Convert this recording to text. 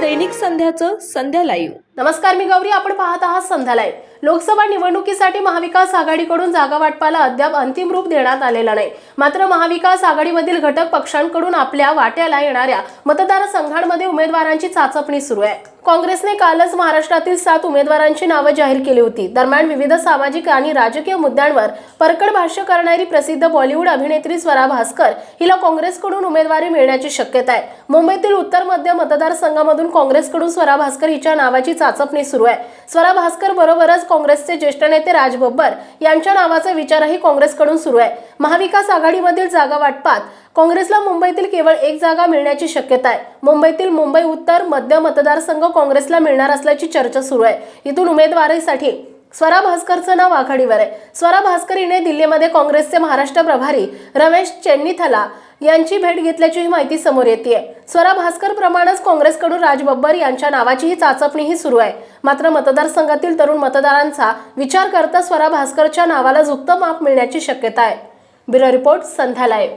दैनिक संध्याचं संध्या live नमस्कार मी गौरी. आपण पाहत आहात संध्यालाय लोकसभा निवडणुकीसाठी महाविकास आघाडीकडून जागा वाटपाला अद्याप अंतिम रूप देण्यात आलेला नाही. मात्र महाविकास आघाडीमधील घटक पक्षांकडून आपल्या वाट्याला येणाऱ्या मतदारसंघांमध्ये उमेदवारांची चाचपणी सुरू आहे. काँग्रेसने कालच महाराष्ट्रातील सात उमेदवारांची नावं जाहीर केली होती. दरम्यान विविध सामाजिक आणि राजकीय मुद्द्यांवर परकड भाष्य करणारी प्रसिद्ध बॉलिवूड अभिनेत्री स्वरा भास्कर हिला काँग्रेसकडून उमेदवारी मिळण्याची शक्यता आहे. मुंबईतील उत्तर मध्य मतदारसंघामधून काँग्रेसकडून स्वरा भास्कर हिच्या नावाची चाचपणी सुरू आहे. स्वरा भास्कर बरोबरच काँग्रेसचे ज्येष्ठ नेते राज बब्बर यांच्या नावाचा विचारही काँग्रेसकडून सुरू आहे. महाविकास आघाडीमधील जागा वाटपात काँग्रेसला मुंबईतील केवळ एक जागा मिळण्याची शक्यता आहे. मुंबईतील मुंबई उत्तर मध्य मतदारसंघ काँग्रेसला मिळणार असल्याची चर्चा सुरू आहे. इथून उमेदवारीसाठी स्वरा भास्करचं नाव आघाडीवर आहे. स्वरा भास्कर हिने दिल्लीमध्ये काँग्रेसचे महाराष्ट्र प्रभारी रमेश चेन्नीथला यांची भेट घेतल्याची माहिती समोर येते स्वरा भास्कर प्रमाणेच काँग्रेसकडून राज बब्बर यांच्या नावाचीही चाचपणीही सुरू आहे. मात्र मतदारसंघातील तरुण मतदारांचा विचार करता स्वरा भास्करच्या नावाला झुकतं माप मिळण्याची शक्यता आहे. Bureau report Sandhya live.